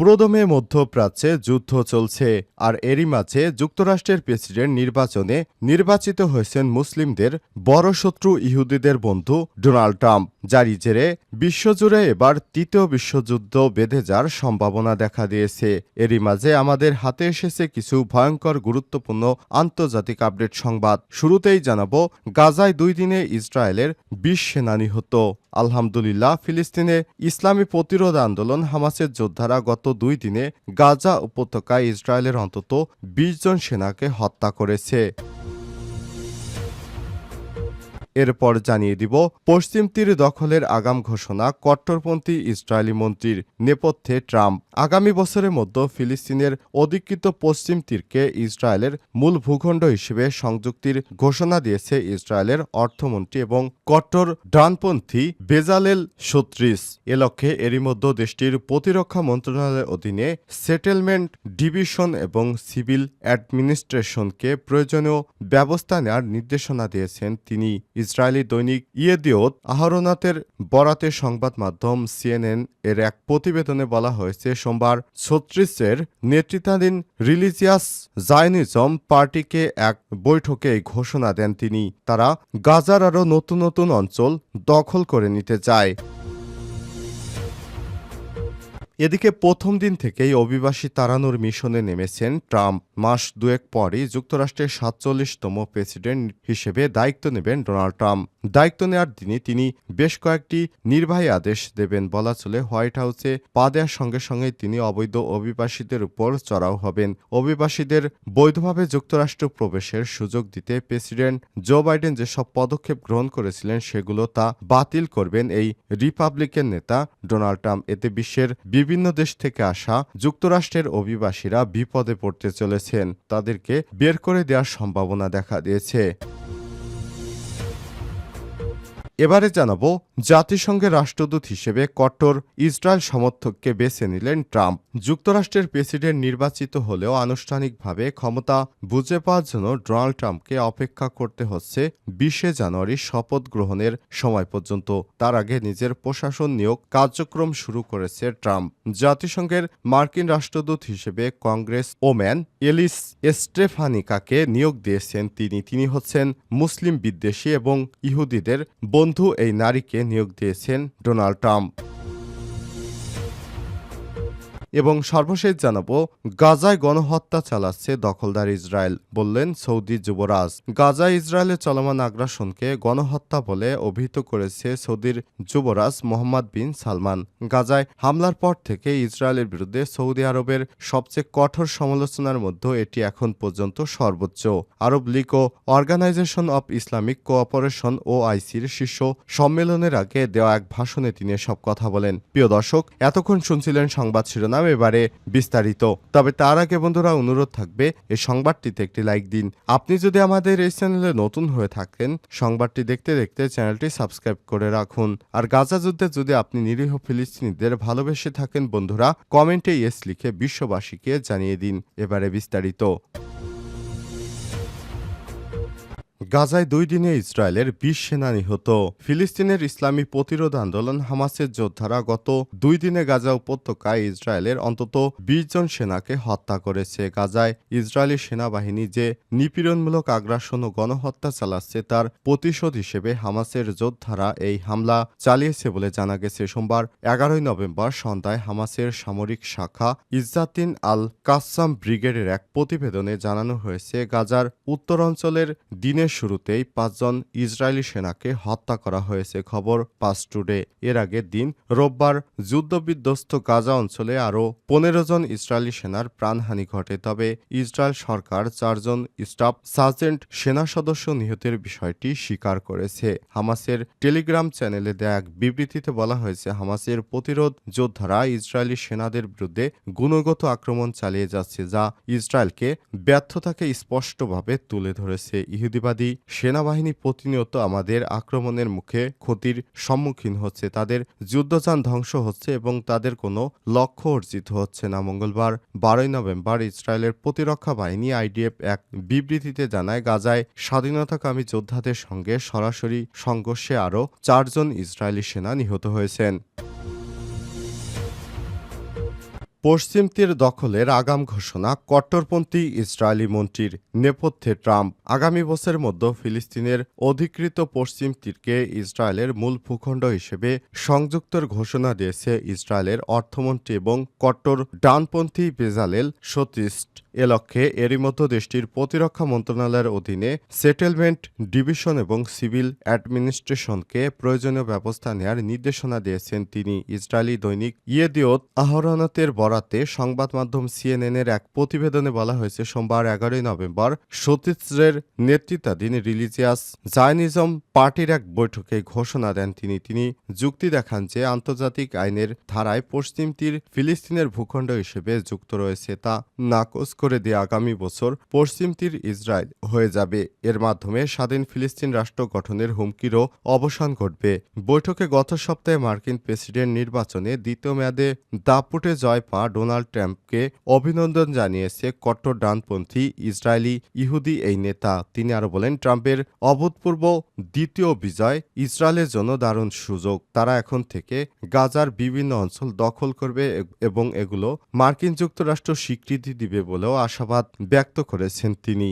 পুরোদমে মধ্যপ্রাচ্যে যুদ্ধ চলছে আর এরই মাঝে যুক্তরাষ্ট্রের প্রেসিডেন্ট নির্বাচনে নির্বাচিত হয়েছেন মুসলিমদের বড় শত্রু ইহুদিদের বন্ধু ডোনাল্ড ট্রাম্প যারই জেরে বিশ্বজুড়ে এবার তৃতীয় বিশ্বযুদ্ধ বেঁধে যাওয়ার সম্ভাবনা দেখা দিয়েছে। এরই মাঝে আমাদের হাতে এসেছে কিছু ভয়ঙ্কর গুরুত্বপূর্ণ আন্তর্জাতিক আপডেট সংবাদ। শুরুতেই জানাব, গাজায় দুই দিনে ইসরায়েলের বিশ সেনা নিহত। আলহামদুলিল্লাহ, ফিলিস্তিনে ইসলামী প্রতিরোধ আন্দোলন হামাসের যোদ্ধারা গত দুই দিনে গাজা উপত্যকায় ইসরায়েলের অন্তত বিশ জন সেনাকে হত্যা করেছে। এরপর জানিয়ে দিব, পশ্চিম তীর দখলের আগাম ঘোষণা কট্টরপন্থী ইসরায়েলি মন্ত্রীর নেপথ্যে ট্রাম্প। আগামী বছরের মধ্যে ফিলিস্তিনের অধিকৃত পশ্চিম তীরকে ইসরায়েলের মূল ভূখণ্ড হিসেবে সংযুক্তির ঘোষণা দিয়েছে ইসরায়েলের অর্থমন্ত্রী এবং কট্টর ডানপন্থী বেজালেল সত্রিস। এ লক্ষ্যে এরই মধ্যে দেশটির প্রতিরক্ষা মন্ত্রণালয়ের অধীনে সেটেলমেন্ট ডিভিশন এবং সিভিল অ্যাডমিনিস্ট্রেশনকে প্রয়োজনীয় ব্যবস্থা নেওয়ার নির্দেশনা দিয়েছেন তিনি ইসরায়েলি দৈনিক ইয়েদিওত আহরনাথের বরাতে সংবাদ মাধ্যম সিএনএন এর এক প্রতিবেদনে বলা হয়েছে, সোমবার ছত্রিশের নেতৃত্বাধীন রিলিজিয়াস জায়নিজম পার্টিকে এক বৈঠকে ঘোষণা দেন তিনি। তারা গাজার আরও নতুন নতুন অঞ্চল দখল করে নিতে চায়। এদিকে প্রথম দিন থেকেই অভিবাসী তাড়ানোর মিশনে নেমেছেন ট্রাম্প। মাস দুয়েক পরই যুক্তরাষ্ট্রের সাতচল্লিশতম প্রেসিডেন্ট হিসেবে দায়িত্ব নেবেন ডোনাল্ড ট্রাম্প। দায়িত্ব নেওয়ার দিনই তিনি বেশ কয়েকটি নির্বাহী আদেশ দেবেন বলা চলে হোয়াইট হাউসে। পা দেওয়ার সঙ্গে সঙ্গে তিনি অবৈধ অভিবাসীদের উপর চড়াও হবেন। অভিবাসীদের বৈধভাবে যুক্তরাষ্ট্র প্রবেশের সুযোগ দিতে প্রেসিডেন্ট জো বাইডেন যেসব পদক্ষেপ গ্রহণ করেছিলেন সেগুলো তা বাতিল করবেন এই রিপাবলিকান নেতা ডোনাল্ড ট্রাম্প। এতে বিশ্বের বিভিন্ন দেশ থেকে আসা যুক্তরাষ্ট্রের অভিবাসীরা বিপদে পড়তে চলেছেন। তাদেরকে বের করে দেওয়ার সম্ভাবনা দেখা দিয়েছে। এবারে জানাব জাতিসংঘের রাষ্ট্রদূত হিসেবে কট্টর ইসরায়েল সমর্থককে বেছে নিলেন ট্রাম্প। যুক্তরাষ্ট্রের প্রেসিডেন্ট নির্বাচিত হলেও আনুষ্ঠানিকভাবে ক্ষমতা বুঝে পাওয়ার জন্য ডোনাল্ড ট্রাম্পকে অপেক্ষা করতে হচ্ছে বিশে জানুয়ারি শপথ গ্রহণের সময় পর্যন্ত। তার আগে নিজের প্রশাসন নিয়োগ কার্যক্রম শুরু করেছে ট্রাম্প। জাতিসংঘের মার্কিন রাষ্ট্রদূত হিসেবে কংগ্রেস ওম্যান এলিস স্টেফানিকাকে নিয়োগ দিয়েছেন তিনি। তিনি হচ্ছেন মুসলিম বিদ্বেষী এবং ইহুদিদের বন্ধু। এই নারীকে নিয়োগ দিয়েছেন ডোনাল্ড ট্রাম্প। এবং সর্বশেষ জানাব, গাজায় গণহত্যা চালাচ্ছে দখলদার ইসরায়েল, বললেন সৌদি যুবরাজ। গাজায় ইসরায়েলের চলমান আগ্রাসনকে গণহত্যা বলে অভিহিত করেছে সৌদির যুবরাজ মোহাম্মদ বিন সালমান। গাজায় হামলার পর থেকে ইসরায়েলের বিরুদ্ধে সৌদি আরবের সবচেয়ে কঠোর সমালোচনার মধ্যে এটি এখন পর্যন্ত সর্বোচ্চ। আরব লীগ ও অর্গানাইজেশন অব ইসলামিক কোঅপারেশন ও আইসির শীর্ষ সম্মেলনের আগে দেওয়া এক ভাষণে তিনি সব কথা বলেন। প্রিয় দর্শক, এতক্ষণ শুনছিলেন সংবাদ শিরোনাম। এবারে বিস্তারিত। তবে তার আগে বন্ধুরা অনুরোধ থাকবে, এই সংবাদটিতে একটি লাইক দিন। আপনি যদি আমাদের এই চ্যানেলে নতুন হয়ে থাকেন, সংবাদটি দেখতে দেখতে চ্যানেলটি সাবস্ক্রাইব করে রাখুন। আর গাজা যুদ্ধে যদি আপনি নিরীহ ফিলিস্তিনিদের ভালোবেসে থাকেন বন্ধুরা, কমেন্টে ইয়েস লিখে বিশ্ববাসীকে জানিয়ে দিন। এবারে বিস্তারিত। গাজায় দুই দিনে ইসরায়েলের বিশ সেনা নিহত। ফিলিস্তিনের ইসলামী প্রতিরোধ আন্দোলন হামাসের যোদ্ধারা গত দুই দিনে গাজা উপত্যকায় ইসরায়েলের অন্তত বিশ জন সেনাকে হত্যা করেছে। গাজায় ইসরায়েলি সেনাবাহিনী যে নিপীড়নমূলক আগ্রাসন ও গণহত্যা চালাচ্ছে, তার প্রতিশোধ হিসেবে হামাসের যোদ্ধারা এই হামলা চালিয়েছে বলে জানা গেছে। সোমবার এগারোই নভেম্বর সন্ধ্যায় হামাসের সামরিক শাখা ইজ্জাতিন আল কাসাম ব্রিগেডের এক প্রতিবেদনে জানানো হয়েছে, গাজার উত্তরাঞ্চলের দিনের শুরুতেই পাঁচজন ইসরায়েলি সেনাকে হত্যা করা হয়েছে খবর পাস টুডে। এর আগের দিন রোববার যুদ্ধবিধ্বস্ত গাজা অঞ্চলে আরও পনেরো জন ইসরায়েলি সেনার প্রাণহানি ঘটে। তবে ইসরায়েল সরকার চারজন স্টাফ সার্জেন্ট সেনা সদস্য নিহতের বিষয়টি স্বীকার করেছে। হামাসের টেলিগ্রাম চ্যানেলে দেয়া এক বিবৃতিতে বলা হয়েছে, হামাসের প্রতিরোধ যোদ্ধারা ইসরায়েলি সেনাদের বিরুদ্ধে গুণগত আক্রমণ চালিয়ে যাচ্ছে, যা ইসরায়েলকে ব্যর্থতাকে স্পষ্টভাবে তুলে ধরেছে। ইহুদিবাদী জিহাদি সেনাবাহিনী প্রতিনিয়ত আমাদের আক্রমণের মুখে ক্ষতির সম্মুখীন হচ্ছে, তাদের যুদ্ধযান ধ্বংস হচ্ছে এবং তাদের কোনো লক্ষ্য অর্জিত হচ্ছে না। মঙ্গলবার বারোই নভেম্বর ইসরায়েলের প্রতিরক্ষা বাহিনী আইডিএফ এক বিবৃতিতে জানায়, গাজায় স্বাধীনতাকামী যোদ্ধাদের সঙ্গে সরাসরি সংঘর্ষে আরও চারজন ইসরায়েলি সেনা নিহত হয়েছেন। পশ্চিম তীর দখলের আগাম ঘোষণা কট্টরপন্থী ইসরায়েলি মন্ত্রীর নেপথ্যে ট্রাম্প আগামী বছরের মধ্যে ফিলিস্তিনের অধিকৃত পশ্চিম তীরকে ইসরায়েলের মূল ভূখণ্ড হিসেবে সংযুক্তর ঘোষণা দিয়েছে ইসরায়েলের অর্থমন্ত্রী এবং কট্টর ডানপন্থী বেজালেল সতিস্ট এ লক্ষ্যে এরই মধ্যে দেশটির প্রতিরক্ষা মন্ত্রণালয়ের অধীনে সেটেলমেন্ট ডিভিশন এবং সিভিল অ্যাডমিনিস্ট্রেশনকে প্রয়োজনীয় ব্যবস্থা নেওয়ার নির্দেশনা দিয়েছেন তিনি। ইসরায়েলি দৈনিক ইয়েদিওত আহরনাতের বরাতে সংবাদ মাধ্যম সিএনএনের এক প্রতিবেদনে বলা হয়েছে, সোমবার এগারোই নভেম্বর সতীশ্রের নেতৃত্বাধীন রিলিজিয়াস জায়নিজম পার্টির এক বৈঠকে ঘোষণা দেন তিনি। তিনি যুক্তি দেখান যে আন্তর্জাতিক আইনের ধারায় পশ্চিম তীর ফিলিস্তিনের ভূখণ্ড হিসেবে যুক্ত রয়েছে, তা নাকচ করে দিয়ে আগামী বছর পশ্চিম তীর ইসরায়েল হয়ে যাবে। এর মাধ্যমে স্বাধীন ফিলিস্তিন রাষ্ট্র গঠনের হুমকিরও অবসান ঘটবে। বৈঠকে গত সপ্তাহে মার্কিন প্রেসিডেন্ট নির্বাচনে দ্বিতীয় মেয়াদে দাপুটে জয় পা ডোনাল্ড ট্রাম্পকে অভিনন্দন জানিয়েছে কট্টর ডানপন্থী ইসরায়েলি ইহুদি এই নেতা। তিনি আরও বলেন, ট্রাম্পের অভূতপূর্ব দ্বিতীয় বিজয় ইসরায়েলের জন্য দারুণ সুযোগ। তারা এখন থেকে গাজার বিভিন্ন অঞ্চল দখল করবে এবং এগুলো মার্কিন যুক্তরাষ্ট্র স্বীকৃতি দিবে বলেও আশাবাদ ব্যক্ত করেছেন তিনি।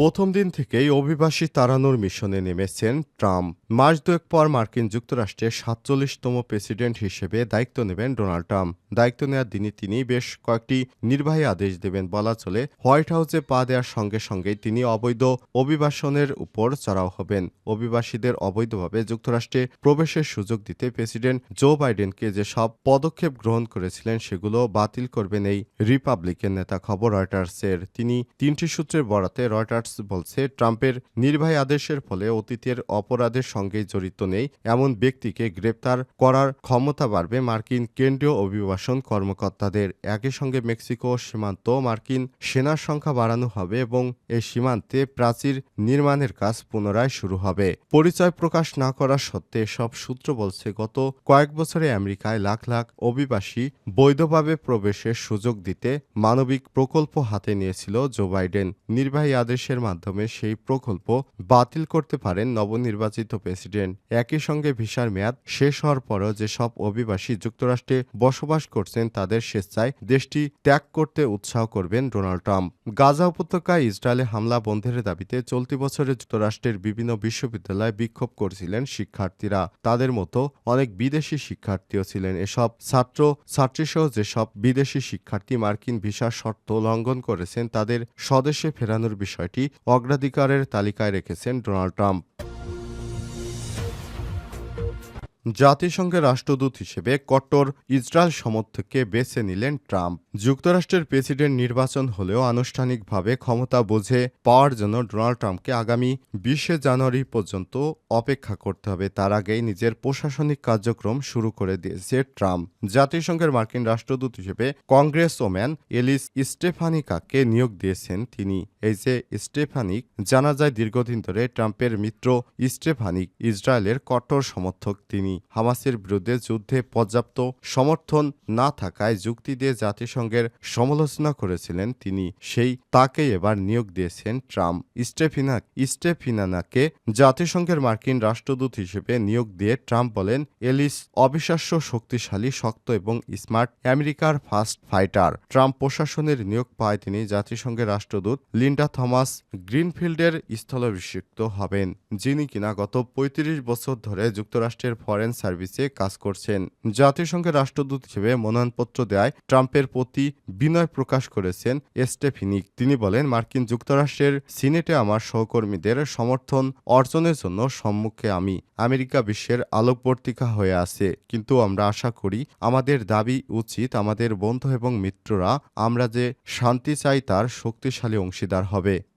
প্রথম দিন থেকেই অভিবাসী তাড়ানোর মিশনে নেমেছেন ট্রাম্প। মাস দুয়েক পর মার্কিন যুক্তরাষ্ট্রের সাতচল্লিশতম প্রেসিডেন্ট হিসেবে দায়িত্ব নেবেন ডোনাল্ড ট্রাম্প। দায়িত্ব নেওয়ার দিনই তিনি বেশ কয়েকটি নির্বাহী আদেশ দেবেন বলা চলে। হোয়াইট হাউসে পা দেওয়ার সঙ্গে সঙ্গেই তিনি অবৈধ অভিবাসনের উপর চড়াও হবেন। অভিবাসীদের অবৈধভাবে যুক্তরাষ্ট্রে প্রবেশের সুযোগ দিতে প্রেসিডেন্ট জো বাইডেনকে যে সব পদক্ষেপ গ্রহণ করেছিলেন সেগুলো বাতিল করবেন এই রিপাবলিকের নেতা খবর রয়টার্সের। তিনি তিনটি সূত্রের বরাতে রয়টার্স বলছে, ট্রাম্পের নির্বাহী আদেশের ফলে অতীতের অপরাধের সঙ্গে জড়িত নেই এমন ব্যক্তিকে গ্রেপ্তার করার ক্ষমতা বাড়বে মার্কিন কেন্দ্রীয় অভিবাসন কর্মকর্তাদের। একই সঙ্গে মেক্সিকো সীমান্ত মার্কিন সেনার সংখ্যা বাড়ানো হবে এবং এই সীমান্তে প্রাচীর নির্মাণের কাজ পুনরায় শুরু হবে। পরিচয় প্রকাশ না করা সত্ত্বে সব সূত্র বলছে, গত কয়েক বছরে আমেরিকায় লাখ লাখ অভিবাসী বৈধভাবে প্রবেশের সুযোগ দিতে মানবিক প্রকল্প হাতে নিয়েছিল জো বাইডেন। নির্বাহী আদেশের মাধ্যমে সেই প্রকল্প বাতিল করতে পারেন নবনির্বাচিত প্রেসিডেন্ট। একই সঙ্গে ভিসার মেয়াদ শেষ হওয়ার পরও যেসব অভিবাসী যুক্তরাষ্ট্রে বসবাস করছেন তাদের স্বেচ্ছায় দেশটি ত্যাগ করতে উৎসাহ করবেন ডোনাল্ড ট্রাম্প। গাজা উপত্যকায় ইসরায়েলে হামলা বন্ধের দাবিতে চলতি বছরে যুক্তরাষ্ট্রের বিভিন্ন বিশ্ববিদ্যালয়ে বিক্ষোভ করছিলেন শিক্ষার্থীরা। তাদের মতো অনেক বিদেশি শিক্ষার্থীও ছিলেন। এসব ছাত্র ছাত্রীসহ যেসব বিদেশি শিক্ষার্থী মার্কিন ভিসার শর্ত লঙ্ঘন করেছেন, তাদের স্বদেশে ফেরানোর বিষয়টি অগ্রাধিকারের তালিকায় রেখেছেন ডোনাল্ড ট্রাম্প। জাতিসংঘের রাষ্ট্রদূত হিসেবে কট্টর ইসরায়েল সমর্থককে বেছে নিলেন ট্রাম্প। যুক্তরাষ্ট্রের প্রেসিডেন্ট নির্বাচন হলেও আনুষ্ঠানিকভাবে ক্ষমতা বুঝে পাওয়ার জন্য ডোনাল্ড ট্রাম্পকে আগামী বিশে জানুয়ারি পর্যন্ত অপেক্ষা করতে হবে। তার আগেই নিজের প্রশাসনিক কার্যক্রম শুরু করে দিয়েছে ট্রাম্প। জাতিসংঘের মার্কিন রাষ্ট্রদূত হিসেবে কংগ্রেস ওম্যান এলিস স্টেফানিকাকে নিয়োগ দিয়েছেন তিনি। এই যে স্টেফানিক, জানা যায় দীর্ঘদিন ধরে ট্রাম্পের মিত্র স্টেফানিক, ইসরায়েলের কট্টর সমর্থক তিনি। হামাসের বিরুদ্ধে যুদ্ধে পর্যাপ্ত সমর্থন না থাকায় যুক্তি দিয়ে জাতিসংঘের সমালোচনা করেছিলেন তিনি। সেই তাকেই এবার নিয়োগ দিয়েছেন ট্রাম্প। স্টেফিনাক স্টেফিনানাকে জাতিসংঘের মার্কিন রাষ্ট্রদূত হিসেবে নিয়োগ দিয়ে ট্রাম্প বলেন, এলিস অবিশ্বাস্য, শক্তিশালী, শক্ত এবং স্মার্ট আমেরিকার ফাস্ট ফাইটার। ট্রাম্প প্রশাসনের নিয়োগ পায় তিনি জাতিসংঘের রাষ্ট্রদূত লিন্ডা থমাস গ্রিনফিল্ডের স্থলাভিষিক্ত হবেন, যিনি কিনা গত ৩৫ বছর ধরে যুক্তরাষ্ট্রের ফরেন সার্ভিসে কাজ করছেন। জাতিসংঘের রাষ্ট্রদূত হিসেবে মনোনয়নপত্র দেয় ট্রাম্পের প্রতি বিনয় প্রকাশ করেছেন স্টেফিনিক। তিনি বলেন, মার্কিন যুক্তরাষ্ট্রের সিনেটে আমার সহকর্মীদের সমর্থন অর্জনের জন্য সম্মুখে আমি। আমেরিকা বিশ্বের আলোকবর্তিকা হয়ে আছে। কিন্তু আমরা আশা করি, আমাদের দাবি উচিত আমাদের বন্ধু এবং মিত্ররা আমরা যে শান্তি চাই তার শক্তিশালী অংশীদার হবে।